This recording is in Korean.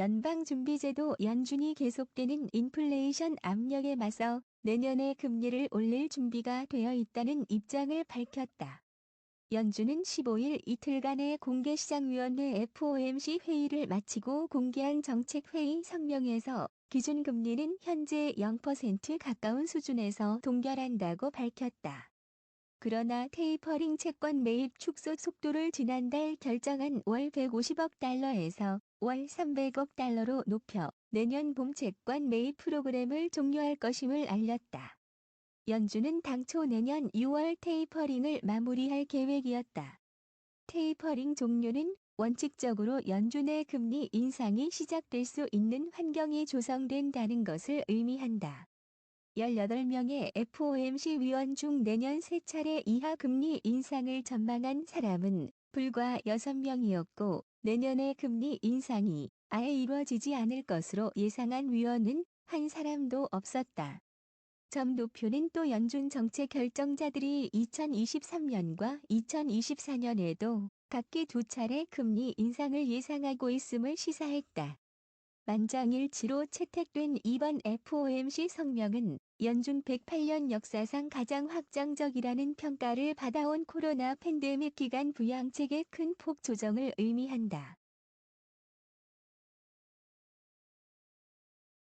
연방준비제도 연준이 계속되는 인플레이션 압력에 맞서 내년에 금리를 올릴 준비가 되어 있다는 입장을 밝혔다. 연준은 15일 이틀간의 공개시장위원회 FOMC 회의를 마치고 공개한 정책회의 성명에서 기준금리는 현재 0% 가까운 수준에서 동결한다고 밝혔다. 그러나 테이퍼링 채권 매입 축소 속도를 지난달 결정한 월 150억 달러에서 월 300억 달러로 높여 내년 봄 채권 매입 프로그램을 종료할 것임을 알렸다. 연준은 당초 내년 6월 테이퍼링을 마무리할 계획이었다. 테이퍼링 종료는 원칙적으로 연준의 금리 인상이 시작될 수 있는 환경이 조성된다는 것을 의미한다. 18명의 FOMC 위원 중 내년 세 차례 이하 금리 인상을 전망한 사람은 불과 6명이었고 내년의 금리 인상이 아예 이루어지지 않을 것으로 예상한 위원은 한 사람도 없었다. 점도표는 또 연준 정책 결정자들이 2023년과 2024년에도 각기 두 차례 금리 인상을 예상하고 있음을 시사했다. 만장일치로 채택된 이번 FOMC 성명은 연준 108년 역사상 가장 확장적이라는 평가를 받아온 코로나 팬데믹 기간 부양책의 큰 폭 조정을 의미한다.